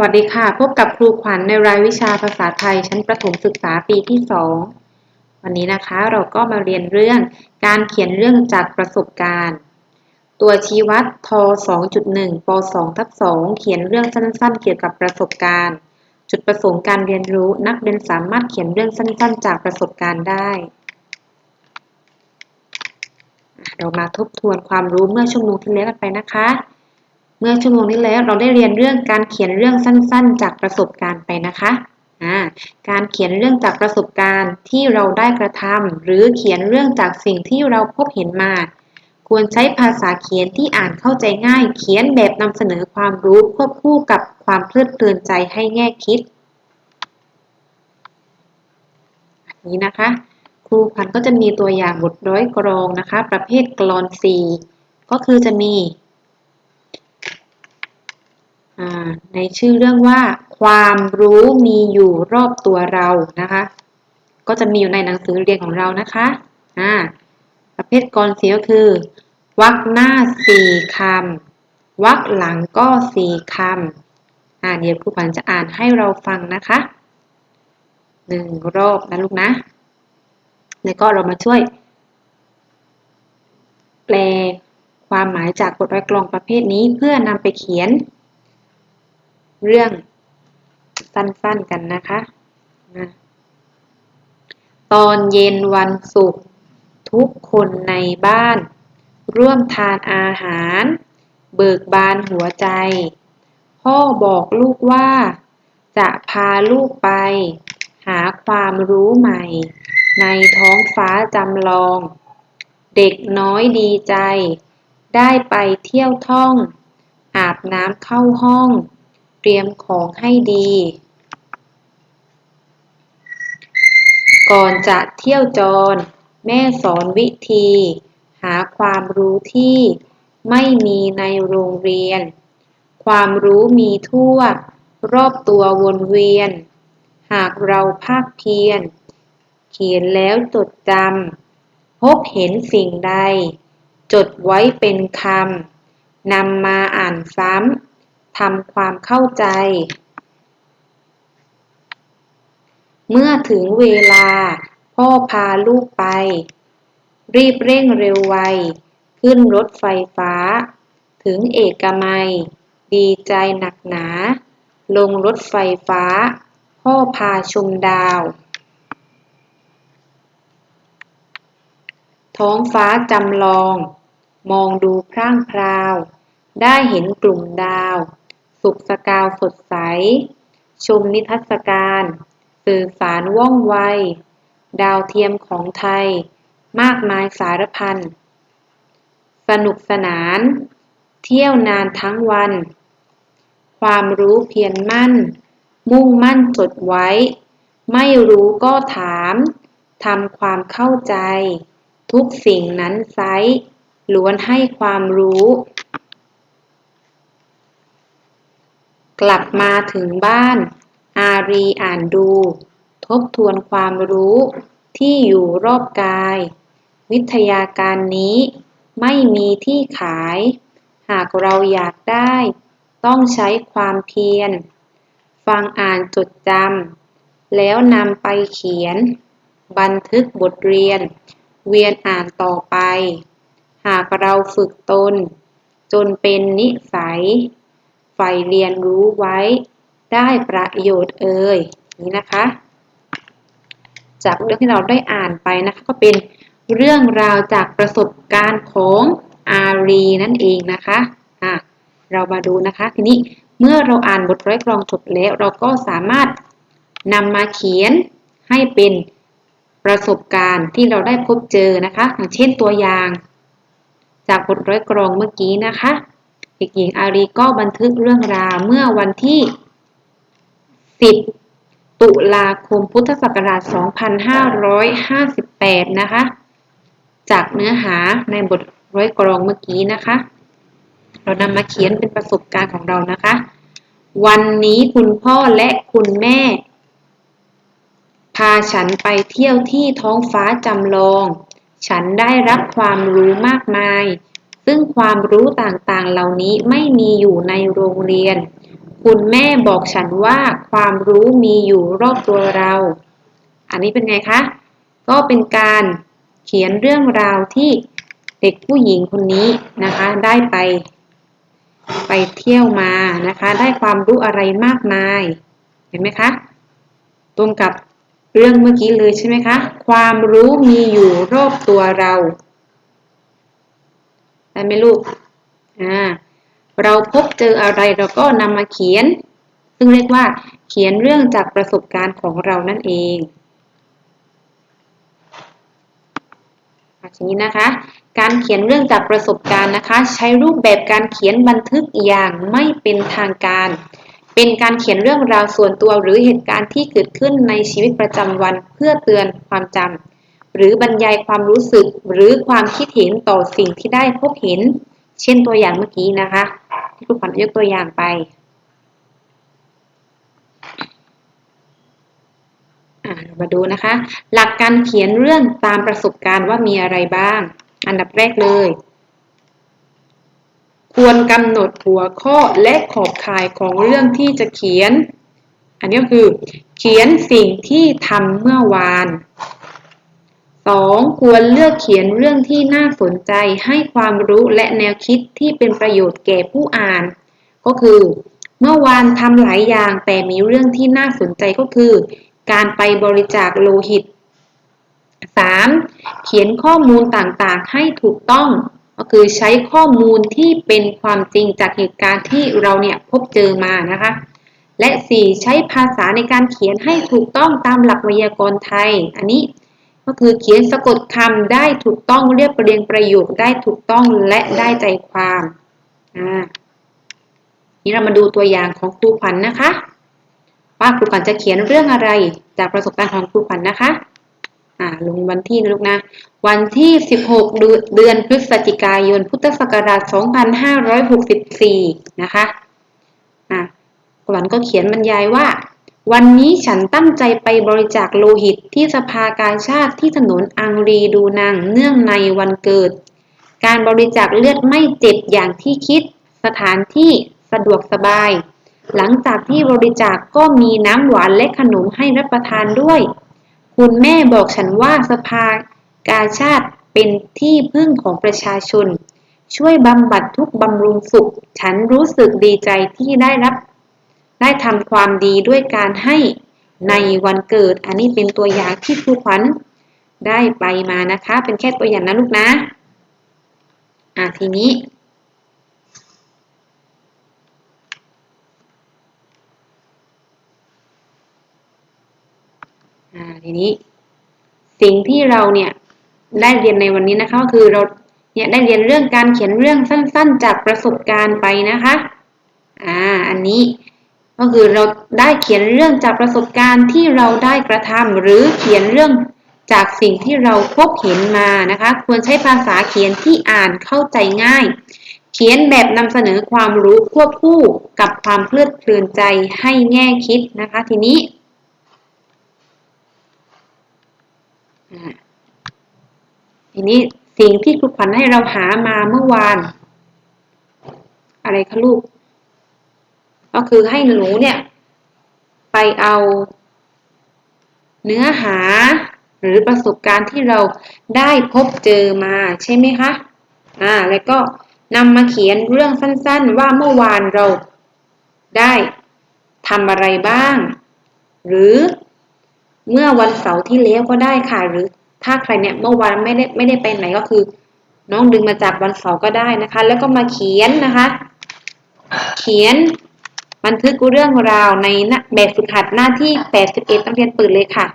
วัสดีค่ะ พบกับครูขวัญในรายวิชาภาษาไทย ชั้นประถมศึกษาปีที่ 2 วันนี้นะคะเราก็มาเรียนเรื่องการเขียนเรื่องจากประสบการณ์ ตัวชี้วัดท2.1ป2ทับ2เขียนเรื่องสั้นๆ เกี่ยวกับประสบการณ์ จุดประสงค์การเรียนรู้นักเรียนสามารถเขียนเรื่องสั้นๆ จากประสบการณ์ได้ เรามาทบทวนความรู้เมื่อชั่วโมงที่แล้วกันไปนะคะ เมื่อชั่วโมงที่แล้วเราได้เรียนเรื่องการเขียนเรื่องสั้นๆ จากประสบการณ์ไปนะคะการเขียนเรื่องจากประสบการณ์ที่เราได้กระทำหรือเขียนเรื่องจากสิ่งที่เราพบเห็นมา ควรใช้ภาษาเขียนที่อ่านเข้าใจง่าย เขียนแบบนำเสนอความรู้ควบคู่กับความเพลิดเพลินใจให้แง่คิดนี้นะคะ ครูพันก็จะมีตัวอย่างบทร้อยกรองนะคะ ประเภทกลอนสีก็คือจะมี ในชื่อเรื่องว่า ความรู้มีอยู่รอบตัวเรานะคะ ก็จะมีอยู่ในหนังสือเรียนของเรานะคะประเภทกรสีก็คือวักหน้าสี่คำวักหลังก็สี่คำอ่าเดี๋ยวครูปันจะอ่านให้เราฟังนะคะหนึ่งรอบนะลูกนะ แล้วก็เรามาช่วย แปลความหมายจากบทร้อยกลองประเภทนี้เพื่อนำไปเขียน เรื่องสั้นๆกันนะคะนะตอนเย็นวันศุกร์ทุกคนในบ้าน ร่วมทานอาหาร เบิกบานหัวใจ พ่อบอกลูกว่า จะพาลูกไป หาความรู้ใหม่ ในท้องฟ้าจำลอง เด็กน้อยดีใจ ได้ไปเที่ยวท่อง อาบน้ำเข้าห้อง ตรียมของให้ดี ก่อนจะเที่ยวจร แม่สอนวิธี หาความรู้ที่ไม่มีในโรงเรียน ความรู้มีทั่ว รอบตัววนเวียน หากเราภาคเพียร เขียนแล้วจดจำพบเห็นสิ่งใด จดไว้เป็นคำนำมาอ่านซ้ำ ทำความเข้าใจ เมื่อถึงเวลา พ่อพาลูกไป รีบเร่งเร็วไว ขึ้นรถไฟฟ้า ถึงเอกมัย ดีใจหนักหนา ลงรถไฟฟ้า พ่อพาชมดาว ท้องฟ้าจำลอง มองดูพร่างพราวได้เห็นกลุ่มดาว สุขสกาวสดใส ชมนิทรรศการ สื่อสารว่องไว ดาวเทียมของไทย มากมายสารพัน สนุกสนาน เที่ยวนานทั้งวัน ความรู้เพียรมั่น มุ่งมั่นจดไว้ ไม่รู้ก็ถามทำความเข้าใจ ทุกสิ่งนั้นไซล้วนให้ความรู้ กลับมาถึงบ้าน อารีอ่านดู ทบทวนความรู้ที่อยู่รอบกาย วิทยาการนี้ไม่มีที่ขาย หากเราอยากได้ ต้องใช้ความเพียร ฟังอ่านจดจำแล้วนำไปเขียน บันทึกบทเรียน เวียนอ่านต่อไป หากเราฝึกตน จนเป็นนิสัย ใฝ่เรียนรู้ไว้ได้ประโยชน์เอ่ยนี่นะคะ จากเรื่องที่เราได้อ่านไปนะคะ ก็เป็นเรื่องราวจากประสบการณ์ของอารีนั่นเองนะคะอะเรามาดูนะคะ ทีนี้เมื่อเราอ่านบทร้อยกรองจบแล้ว เราก็สามารถนำมาเขียนให้เป็นประสบการณ์ที่เราได้พบเจอนะคะ อย่างเช่นตัวอย่าง จากบทร้อยกรองเมื่อกี้นะคะ เด็กหญิงอารีก็บันทึกเรื่องราวเมื่อวันที่ 10 ตุลาคมพุทธศักราช 2558 นะคะ จากเนื้อหาในบทร้อยกรองเมื่อกี้นะคะ เรานำมาเขียนเป็นประสบการณ์ของเรานะคะ วันนี้คุณพ่อและคุณแม่ พาฉันไปเที่ยวที่ท้องฟ้าจำลอง ฉันได้รับความรู้มากมาย ซึ่งความรู้ต่างๆ เหล่านี้ไม่มีอยู่ในโรงเรียน คุณแม่บอกฉันว่าความรู้มีอยู่รอบตัวเรา อันนี้เป็นไงคะ ก็เป็นการเขียนเรื่องราวที่เด็กผู้หญิงคนนี้นะคะ ได้ไป ไปเที่ยวมานะคะ ได้ความรู้อะไรมากมาย เห็นไหมคะ ตรงกับเรื่องเมื่อกี้เลยใช่ไหมคะ ความรู้มีอยู่รอบตัวเรา ได้ไหมลูกอ่าเราพบเจออะไรเราก็นำมาเขียน ซึ่งเรียกว่า เขียนเรื่องจากประสบการณ์ของเรานั่นเองทีนี้นะคะ การเขียนเรื่องจากประสบการณ์นะคะ ใช้รูปแบบการเขียนบันทึกอย่างไม่เป็นทางการ เป็นการเขียนเรื่องราวส่วนตัวหรือเหตุการณ์ที่เกิดขึ้นในชีวิตประจำวันเพื่อเตือนความจำ หรือบรรยายความรู้สึกหรือความคิดเห็นต่อสิ่งที่ได้พบเห็น เช่นตัวอย่างเมื่อกี้นะคะ ที่ครูขวัญยกตัวอย่างไปมาดูนะคะ หลักการเขียนเรื่องตามประสบการณ์ว่ามีอะไรบ้าง อันดับแรกเลย ควรกำหนดหัวข้อและขอบข่ายของเรื่องที่จะเขียน อันนี้ก็คือ เขียนสิ่งที่ทำเมื่อวาน 2. ควรเลือกเขียนเรื่องที่น่าสนใจให้ความรู้และแนวคิดที่เป็นประโยชน์แก่ผู้อ่าน ก็คือ เมื่อวานทำหลายอย่างแต่มีเรื่องที่น่าสนใจก็คือ การไปบริจาคโลหิต 3. เขียนข้อมูลต่างๆ ให้ถูกต้อง ก็คือใช้ข้อมูลที่เป็นความจริงจากเหตุการณ์ที่เราเนี่ยพบเจอมานะคะ และ 4. ใช้ภาษาในการเขียนให้ถูกต้องตามหลักไวยากรณ์ไทย อันนี้ ก็คือเขียนสะกดคำได้ถูกต้องเรียบเรียงประโยคได้ถูกต้องและได้ใจความอ่านี่เรามาดูตัวอย่างของครูขวัญนนะคะ ว่าครูขวัญจะเขียนเรื่องอะไร จากประสบการณ์ของครูขวัญนนะคะอ่าลงวันที่นะลูกนะ วันที่ 16 เดือนพฤศจิกายน พุทธศักราช 2564 นะคะอ่าครูขวัญก็เขียนบรรยายว่า วันนี้ฉันตั้งใจไปบริจาคโลหิตที่สภากาชาติที่ถนนอังรีดูนางเนื่องในวันเกิด การบริจาคเลือดไม่เจ็บอย่างที่คิด สถานที่สะดวกสบาย หลังจากที่บริจาคกก็มีน้ำหวานและขนมให้รับประทานด้วย คุณแม่บอกฉันว่าสภากาชาติเป็นที่พึ่งของประชาชน ช่วยบำบัดทุกบำรุงสุข ฉันรู้สึกดีใจที่ได้รับ ได้ทำความดีด้วยการให้ในวันเกิด อันนี้เป็นตัวอย่างที่ครูขวัญได้ไปมานะคะ เป็นแค่ตัวอย่างนะลูกนะ อะทีนี้ อ่าทีนี้ สิ่งที่เราเนี่ยได้เรียนในวันนี้นะคะก็คือเราเนี่ยได้เรียนเรื่องการเขียนเรื่องสั้นๆ จากประสบการณ์ไปนะคะ อ่า อันนี้ ก็คือเราได้เขียนเรื่องจากประสบการณ์ที่เราได้กระทำหรือเขียนเรื่องจากสิ่งที่เราพบเห็นมานะคะ ควรใช้ภาษาเขียนที่อ่านเข้าใจง่าย เขียนแบบนำเสนอความรู้ควบคู่กับความเพลิดเพลินใจให้แง่คิดนะคะ ทีนี้ทีนี้สิ่งที่ครูขวัญให้เราหามาเมื่อวาน อะไรคะลูก ก็คือให้หนูเนี่ย ไปเอา เนื้อหา หรือประสบการณ์ที่เราได้พบเจอมาใช่ไหมคะอ่าแล้วก็นำมาเขียนเรื่องสั้นๆ ว่าเมื่อวานเราได้ทำอะไรบ้าง หรือเมื่อวันเสาร์ที่แล้วก็ได้ค่ะ หรือถ้าใครเนี่ยเมื่อวานไม่ได้ไม่ได้ไปไหนก็คือ น้องดึงมาจากวันเสาร์ก็ได้นะคะ แล้วก็มาเขียนนะคะ เขียน บันทึกเรื่องราวในแบบฝึกหัดหน้าที่ 81นักเรียนเปิดเลยค่ะ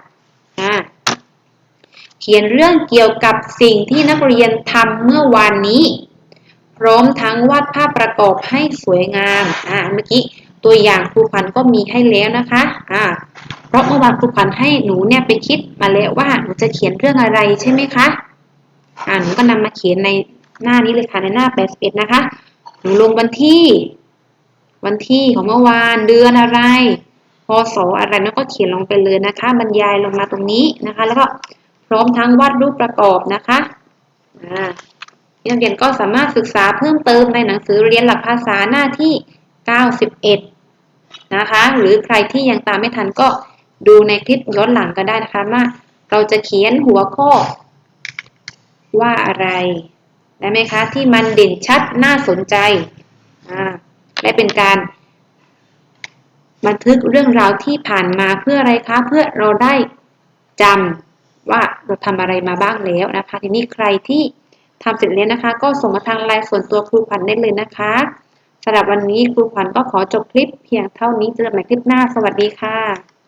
เขียนเรื่องเกี่ยวกับสิ่งที่นักเรียนทำเมื่อวานนี้ พร้อมทั้งวาดภาพประกอบให้สวยงามอ่าเมื่อกี้ตัวอย่างครูพันก็มีให้แล้วนะคะอ่าเพราะเมื่อวานครูพันให้หนูเนี่ยไปคิดมาแล้วว่าหนูจะเขียนเรื่องอะไรใช่ไหมคะอ่าหนูก็นำมาเขียนในหน้านี้เลยค่ะในหน้า81นะคะ หนูลงวันที่ วันที่ของเมื่อวานเดือนอะไรพศออะไรแล้วก็เขียนลงไปเลยนะคะ บรรยายลงมาตรงนี้นะคะ แล้วก็พร้อมทั้งวาดรูปประกอบนะคะนักเรียนก็สามารถศึกษาเพิ่มเติมในหนังสือเรียนหลักภาษาหน้าที่ 91 นะคะ หรือใครที่ยังตามไม่ทันก็ดูในคลิปย้อนหลังก็ได้นะคะว่าเราจะเขียนหัวข้อว่าอะไรได้ไหมคะ ที่มันเด่นชัดน่าสนใจอ่า และเป็นการ บันทึกเรื่องราวที่ผ่านมาเพื่ออะไรคะ เพื่อเราได้จำว่าเราทำอะไรมาบ้างแล้วนะคะ ทีนี้ใครที่ทำเสร็จแล้วนะคะ ก็ส่งมาทางไลน์ส่วนตัวครูขวัญได้เลยนะคะสำหรับวันนี้ครูขวัญก็ขอจบคลิปเพียงเท่านี้เจอกันใหม่คลิปหน้า สวัสดีค่ะ